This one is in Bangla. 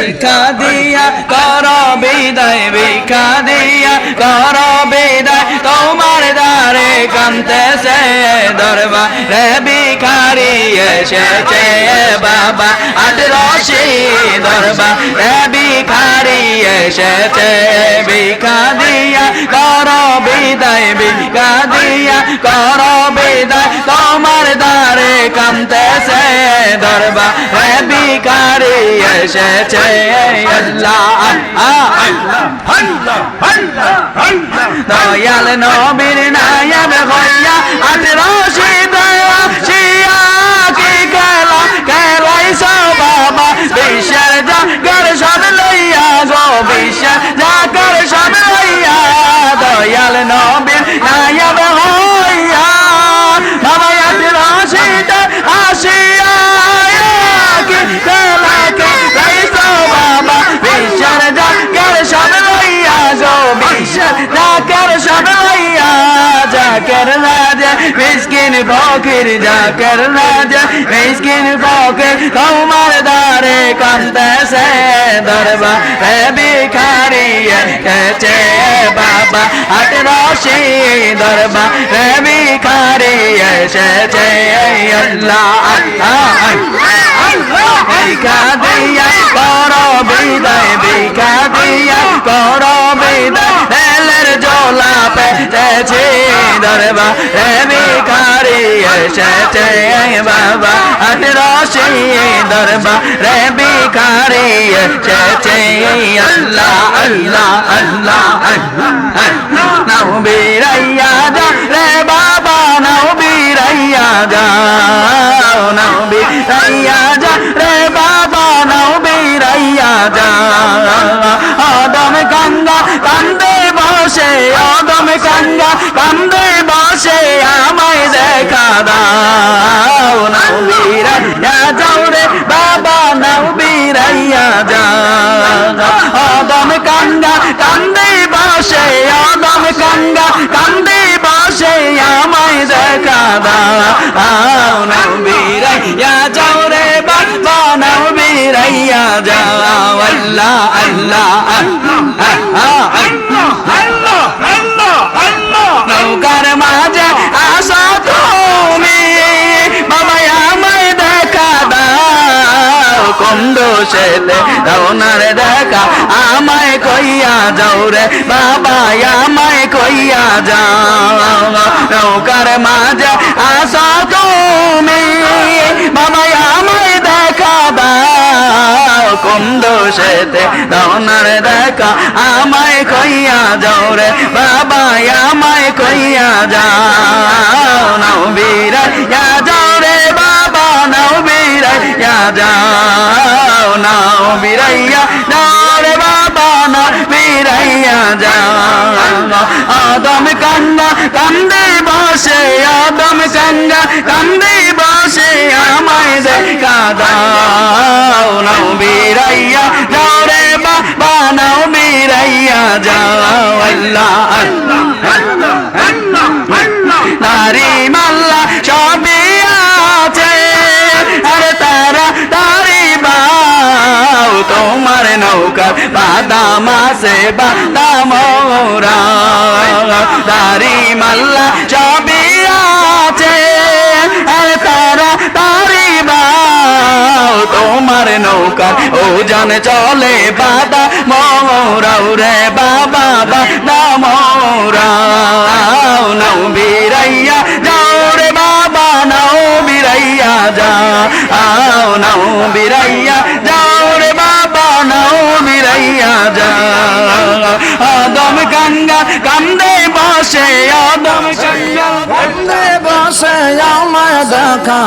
ভিক্ষা কর বিদায় ভিক্ষা কর বিদায়, তোমার দ্বারে কান্তেছে দরবা রে ভিখারি এসেছে বাবা, আট রশি দরবা রে ভিখারি এসেছে ভিক্ষা দিয়া কর বিদায় ভিক্ষা কর বিদায়, তোমার দ্বারে কান্তেছে দরবা রে ভিখারি এসেছে আল্লাহ দয়াল নবীর নায়ব হইয়া আজ রশিদ জাকের রাজা মিসকিন ফকির জাকের রাজা মিসকিন ফকির তোমার দারে কান্দেছে দরবা রে ভিখারি এসেছে বাবা হাট রশি দরবা রে ভিখারি এসেছে আল্লাহ আল্লাহ ভিখা দিয়া কর বিদায় ভিখা দরবা রে ভিখারি এসেছে বাবা আট রশি দরবা রে ভিখারি এসেছে আল্লাহ আল্লাহ আল্লাহ আল্লাহ নাও বিরাইয়া যা, রে বাবা, নাও বিরাইয়া যাও নাও বিরাইয়া যা, রে বাবা, নাও বিরাইয়া যা। বসে অদম কান্দা কান্দে বসে, আমায় দেখা দাও নাও বিরাইয়া যাও রে বাবা নাও বিরাইয়া যা অদম কান্দা কান্দে বসে অদম কান্দা কান্দে বসে, আমায় দেখা দাও নাও বিরাইয়া যাও রে বাবা নাও বিরাইয়া যাও আল্লাহ আল্লাহ নৌকার দোষেতে রওনার দেখা আমায় কইয়া যাও রে বাবা আমায় কইয়া যাও। নৌকার মাঝে আসো তুমি বাবা আমায় দেখা দাও। কোন দোষেতে রওনার দেখা আমায় কইয়া যাও রে বাবা আমায় কইয়া যাও। নাও বিরাইয়া যাও রে, বাবা নাও বিরাইয়া যাও। বিরাইয়া যাও রে বাবা না বিরাইয়া যাও আদম কান্না কান্দে বসে আদম কান্না কান্দে বসে আমায় দেখা দাও নাও বিরাইয়া যাও বাবা নাও বিরাইয়া যাও আল্লাহ নারী তোমার নৌকা বাদাম আছে বাদাম দারি মাল্লা সবই আছে তারা তারি তোমার নৌকা ও জানে চলে, বাদা মরাও রে বাবা, বাদা মরাও নৌ বিরাইয়া, যাও রে বাবা, নাও বিরাইয়া যা। আও, নাও বিরাইয়া বসে আদম বসে আমায় দেখা